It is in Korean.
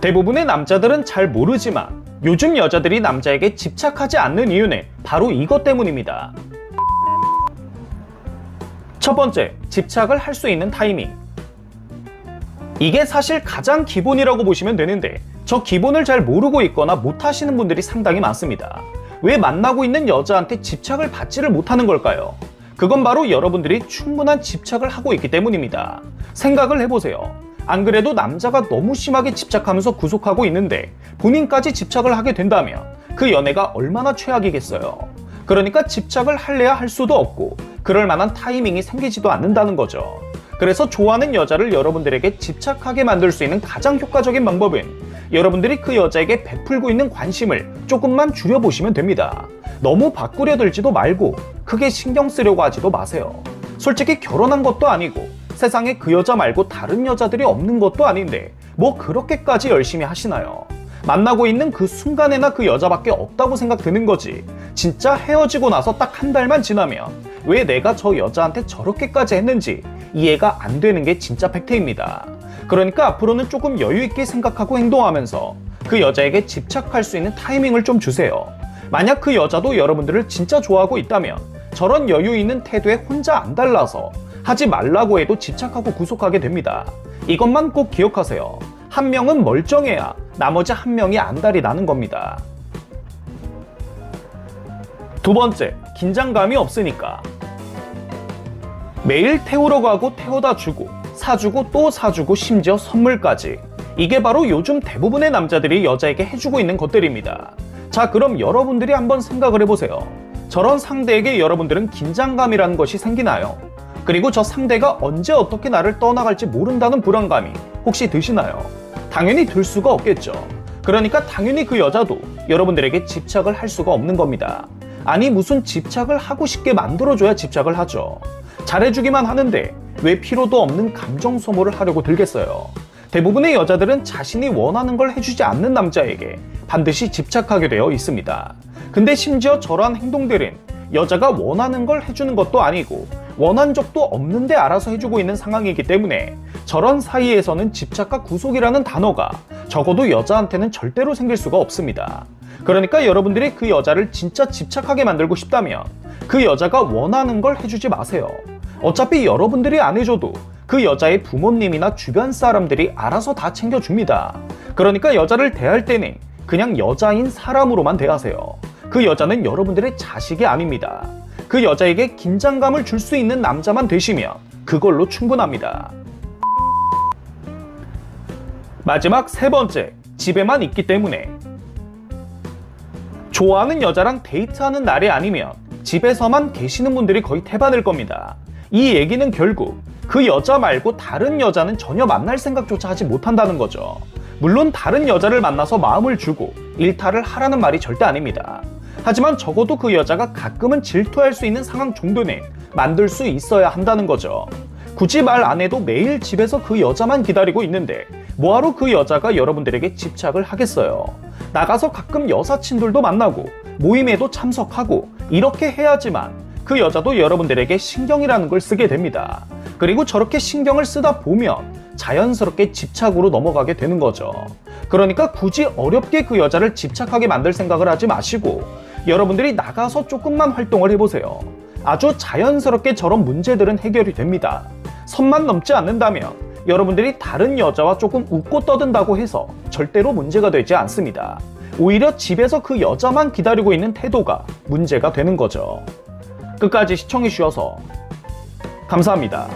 대부분의 남자들은 잘 모르지만 요즘 여자들이 남자에게 집착하지 않는 이유는 바로 이것 때문입니다. 첫 번째, 집착을 할 수 있는 타이밍. 이게 사실 가장 기본이라고 보시면 되는데 저 기본을 잘 모르고 있거나 못하시는 분들이 상당히 많습니다. 왜 만나고 있는 여자한테 집착을 받지를 못하는 걸까요? 그건 바로 여러분들이 충분한 집착을 하고 있기 때문입니다. 생각을 해보세요. 안 그래도 남자가 너무 심하게 집착하면서 구속하고 있는데 본인까지 집착을 하게 된다면 그 연애가 얼마나 최악이겠어요. 그러니까 집착을 할래야 할 수도 없고 그럴 만한 타이밍이 생기지도 않는다는 거죠. 그래서 좋아하는 여자를 여러분들에게 집착하게 만들 수 있는 가장 효과적인 방법은 여러분들이 그 여자에게 베풀고 있는 관심을 조금만 줄여보시면 됩니다. 너무 바꾸려 들지도 말고 크게 신경 쓰려고 하지도 마세요. 솔직히 결혼한 것도 아니고 세상에 그 여자 말고 다른 여자들이 없는 것도 아닌데 뭐 그렇게까지 열심히 하시나요? 만나고 있는 그 순간에나 그 여자밖에 없다고 생각드는 거지. 진짜 헤어지고 나서 딱 한 달만 지나면 왜 내가 저 여자한테 저렇게까지 했는지 이해가 안 되는 게 진짜 팩트입니다. 그러니까 앞으로는 조금 여유 있게 생각하고 행동하면서 그 여자에게 집착할 수 있는 타이밍을 좀 주세요. 만약 그 여자도 여러분들을 진짜 좋아하고 있다면 저런 여유 있는 태도에 혼자 안 달라서 하지 말라고 해도 집착하고 구속하게 됩니다. 이것만 꼭 기억하세요. 한 명은 멀쩡해야 나머지 한 명이 안달이 나는 겁니다. 두 번째, 긴장감이 없으니까. 매일 태우러 가고 태워다 주고, 사주고 또 사주고 심지어 선물까지. 이게 바로 요즘 대부분의 남자들이 여자에게 해주고 있는 것들입니다. 자, 그럼 여러분들이 한번 생각을 해보세요. 저런 상대에게 여러분들은 긴장감이라는 것이 생기나요? 그리고 저 상대가 언제 어떻게 나를 떠나갈지 모른다는 불안감이 혹시 드시나요? 당연히 들 수가 없겠죠. 그러니까 당연히 그 여자도 여러분들에게 집착을 할 수가 없는 겁니다. 아니 무슨 집착을 하고 싶게 만들어줘야 집착을 하죠. 잘해주기만 하는데 왜 필요도 없는 감정 소모를 하려고 들겠어요. 대부분의 여자들은 자신이 원하는 걸 해주지 않는 남자에게 반드시 집착하게 되어 있습니다. 근데 심지어 저러한 행동들은 여자가 원하는 걸 해주는 것도 아니고 원한 적도 없는데 알아서 해주고 있는 상황이기 때문에 저런 사이에서는 집착과 구속이라는 단어가 적어도 여자한테는 절대로 생길 수가 없습니다. 그러니까 여러분들이 그 여자를 진짜 집착하게 만들고 싶다면 그 여자가 원하는 걸 해주지 마세요. 어차피 여러분들이 안 해줘도 그 여자의 부모님이나 주변 사람들이 알아서 다 챙겨줍니다. 그러니까 여자를 대할 때는 그냥 여자인 사람으로만 대하세요. 그 여자는 여러분들의 자식이 아닙니다. 그 여자에게 긴장감을 줄 수 있는 남자만 되시면 그걸로 충분합니다. 마지막 세 번째, 집에만 있기 때문에. 좋아하는 여자랑 데이트하는 날이 아니면 집에서만 계시는 분들이 거의 태반일 겁니다. 이 얘기는 결국 그 여자 말고 다른 여자는 전혀 만날 생각조차 하지 못한다는 거죠. 물론 다른 여자를 만나서 마음을 주고 일탈을 하라는 말이 절대 아닙니다. 하지만 적어도 그 여자가 가끔은 질투할 수 있는 상황 정도는 만들 수 있어야 한다는 거죠. 굳이 말 안 해도 매일 집에서 그 여자만 기다리고 있는데 뭐하러 그 여자가 여러분들에게 집착을 하겠어요. 나가서 가끔 여사친들도 만나고 모임에도 참석하고 이렇게 해야지만 그 여자도 여러분들에게 신경이라는 걸 쓰게 됩니다. 그리고 저렇게 신경을 쓰다 보면 자연스럽게 집착으로 넘어가게 되는 거죠. 그러니까 굳이 어렵게 그 여자를 집착하게 만들 생각을 하지 마시고 여러분들이 나가서 조금만 활동을 해보세요. 아주 자연스럽게 저런 문제들은 해결이 됩니다. 선만 넘지 않는다면 여러분들이 다른 여자와 조금 웃고 떠든다고 해서 절대로 문제가 되지 않습니다. 오히려 집에서 그 여자만 기다리고 있는 태도가 문제가 되는 거죠. 끝까지 시청해 주셔서 감사합니다.